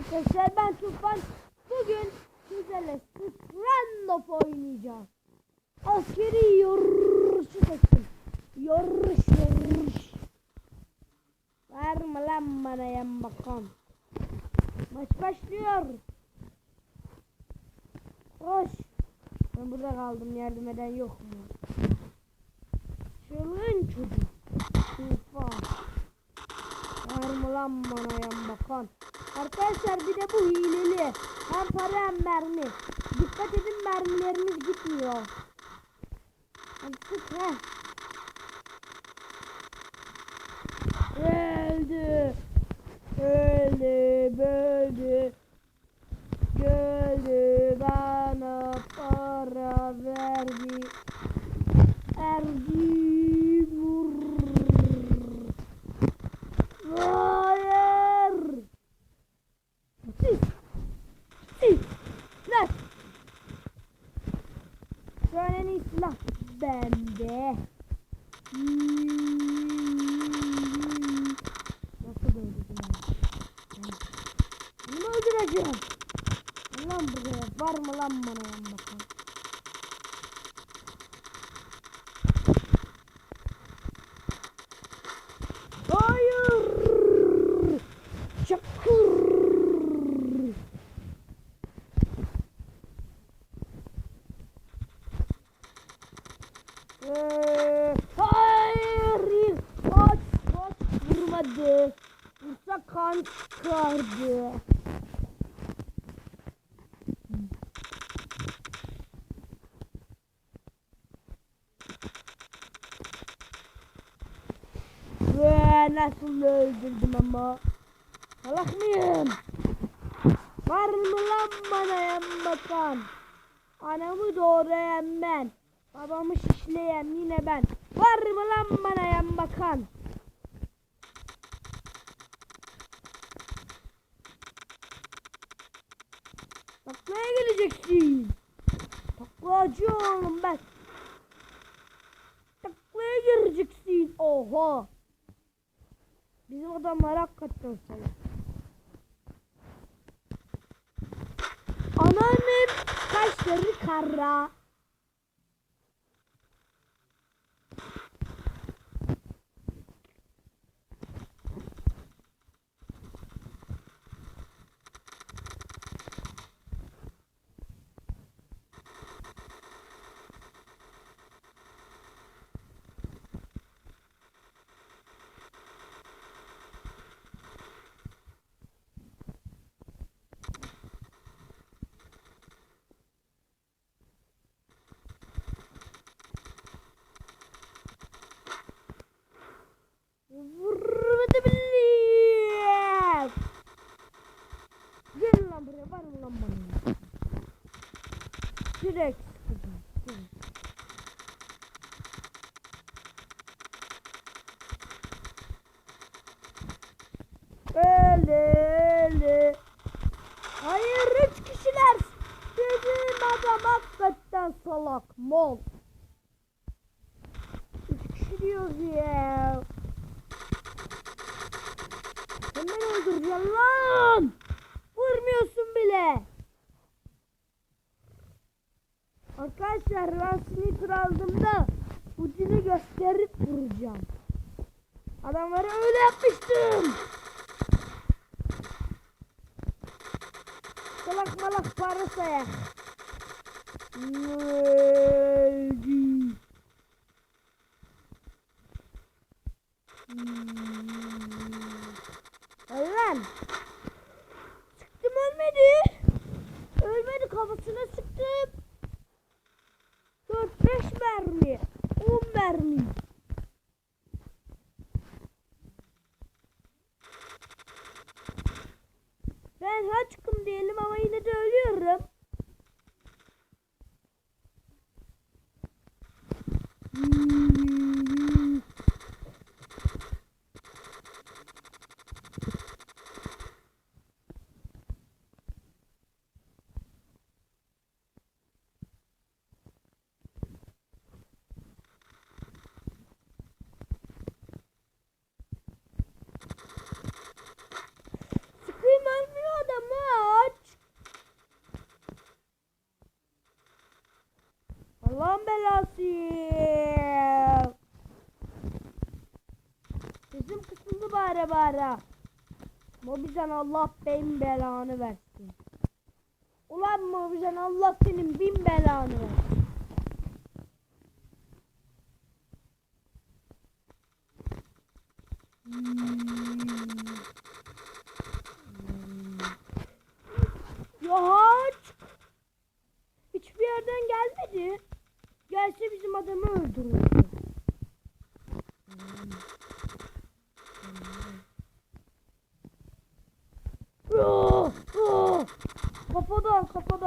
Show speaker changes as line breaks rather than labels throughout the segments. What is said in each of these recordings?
Arkadaşlar ben Tufan. Bugün sizlerle Strandop oynayacağız. Askeri yarışı seçtim. Yarış yarış. Verme lan bana yan bakan. Maç başlıyor. Koş. Ben burada kaldım yardım eden yok mu? Çılgın çocuk. Tufan. Verme lan bana yan bakan. Arkadaşlar bir de bu hileli. Hem para hem mermi. Dikkat edin mermilerimiz gitmiyor. Sık he. Öldü. Öldü. Böldü. Gördü bana para verdi. Erdi Lan buraya var mı lan bana yan bakalım. Hayır. Çakır. Ee, hayır. Kaç kaç vurmadı. Vursa kan çıkardı. Ve nasıl öldürdüm ama. Salak mıyım? Var mı lan bana yan bakan? Anamı doğrayan ben. Babamı şişleyen yine ben. Var mı lan bana yan bakan? Taklaya geleceksin. Taklacı oğlum ben. Taklaya gireceksin. Oha. Bizim adamlar hakikaten salak. Ananın kaşları kara. Vurmadı bile. Gel lan buraya var mı lan bana? Direkt. Öyle öyle. Hayır üç kişiler. Dediğim adam hakikaten salak mol. Üç kişi diyoruz ya. Sen beni öldüreceksin lan. Vurmuyorsun bile. Arkadaşlar ben sniper aldığımda ucunu gösterip vuracağım. Adamları öyle yapmıştım. Salak malak para sayak. Öldü. Bağıra bağıra. Mobizen Allah benim belanı versin. Ulan Mobizen Allah senin bin belanı versin. Ya hiç- hiçbir yerden gelmedi. Gelse bizim adamı öldürürdü.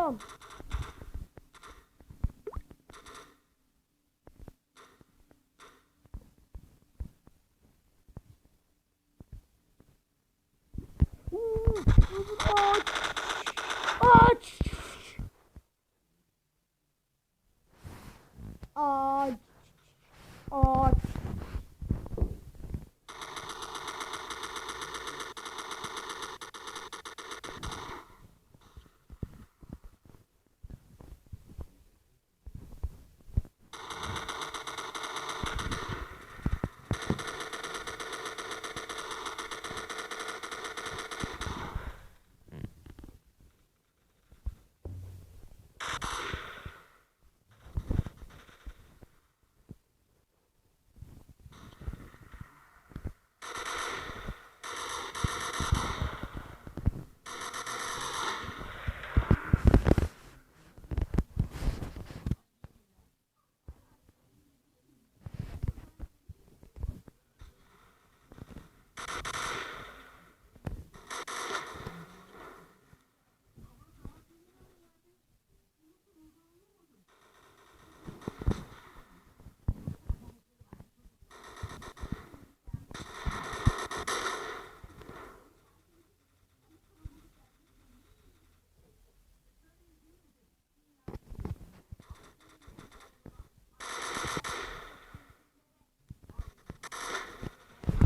Hmm, Aç. Aç. Aç. Aç.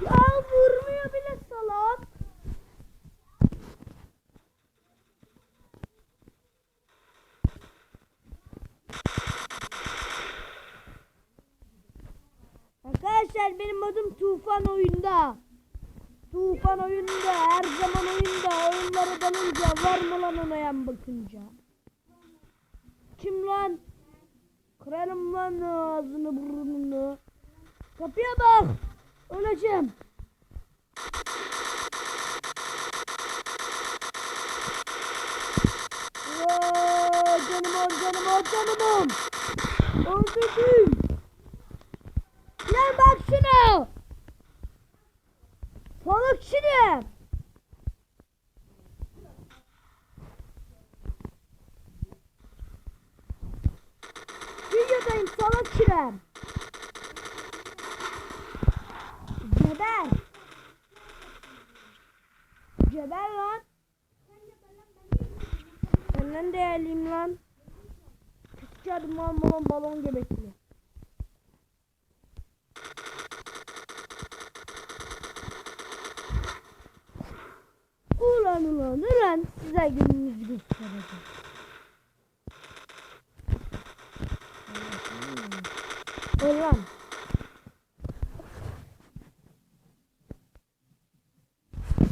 Ya vurmuyor bile salak. Arkadaşlar benim adım Tufan oyunda. Tufan oyunda her zaman oyunda oyunlara dalınca var mı lan ona yan bakınca. Kim lan? Kırarım lan ağzını burnunu. Kapıya bak. Öleceğim. Aa, canım canım canım ol. Lan bak şunu. Balık şunu. Videodayım salak şirem. Geber. Geber lan. Senden değerliyim lan. Sıçarım lan balon balon gebekli. Ulan ulan size gününüzü göstereceğim.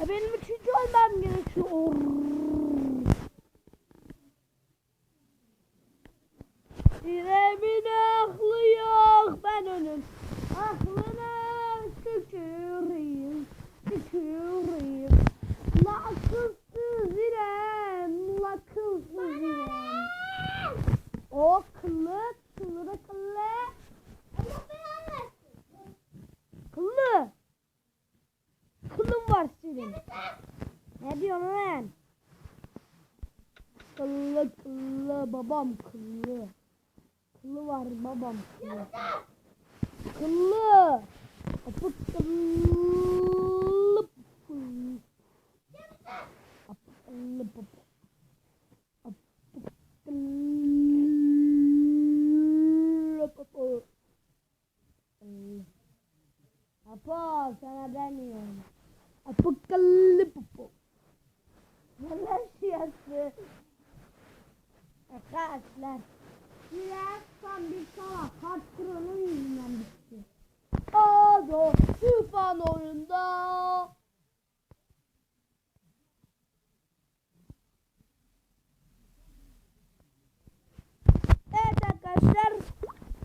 E benim üçüncü olmam gerekiyor. İrem'in aklı yok ben onun aklına tüküreyim tüküreyim La akılsız İrem la akılsız İrem O kıllı kıllı da kıllı Kıllı Kıllım var senin Ne diyorsun lan Kıllı kıllı babam kıllı Kıllı var babam kıllı. Kıllı. Apık kıllı. pı- Apık kıllı Kıllı. Apo sana demiyorum. Apık kıllı pı- pı. Neler kalpler. Diğer son bir savaş Hardcore'un yüzünden bitti. Alo, Süfan oyunda. Evet arkadaşlar,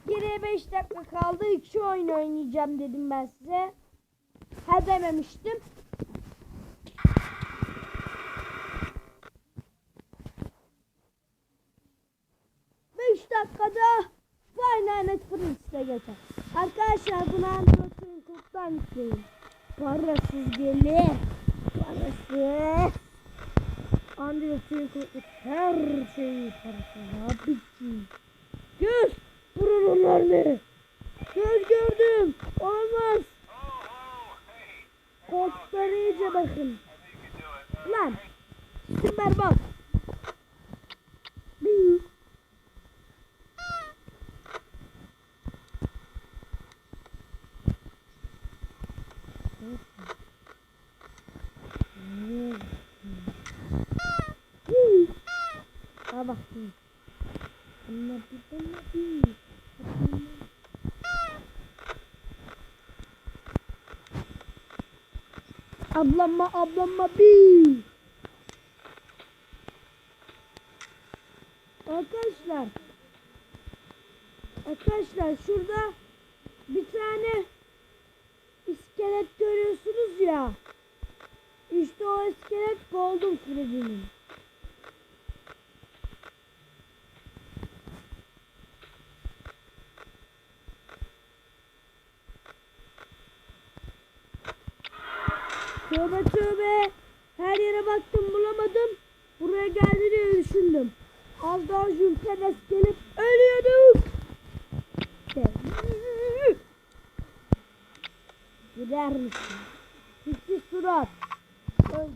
geriye 5 dakika kaldı. 2 oyun oynayacağım dedim ben size. Ha dememiştim. Dakikada Final Night Prince'e geçer. Arkadaşlar bunu Android Twinkle'dan yükleyin. Parasız gelir. Parasız. Android Twinkle'da her şeyi parasız abiciğim. Göz! Vurun onları! Göz gördüm! Olmaz! Koltuklara iyice bakın. Lan! Süper bak! Bir. Ha bak. Bunlar bir bunlar bir. Ablama ablama bir. Arkadaşlar. Arkadaşlar şurada bir tane iskelet görüyorsunuz ya. İşte o iskelet Golden Freddy'nin. Gider misin? Hiçbir surat. Öldü.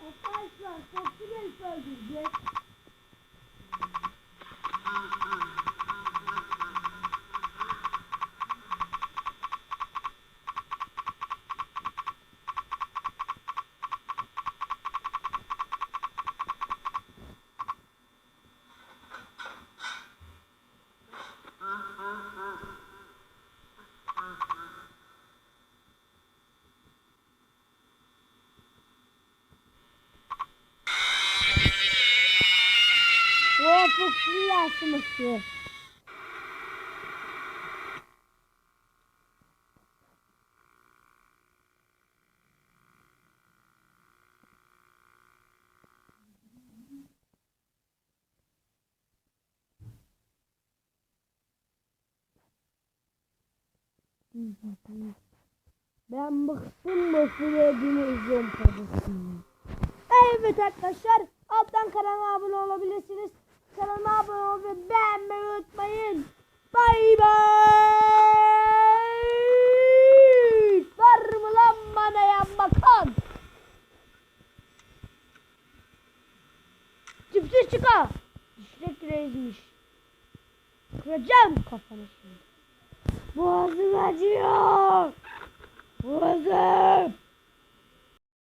Arkadaşlar sesli gelip öldürecek. O yansıması. Ben bıktım bu Freddy'nin zompabısından. Evet arkadaşlar alttan kanalıma abone olabilirsiniz. Kanalıma abone ol ve beğenmeyi unutmayın. Bay bay. Var mı lan bana yan bakan? Cipsiz çıka. İşte kirezmiş. Kıracağım kafanı şimdi. Boğazım acıyor. Boğazım.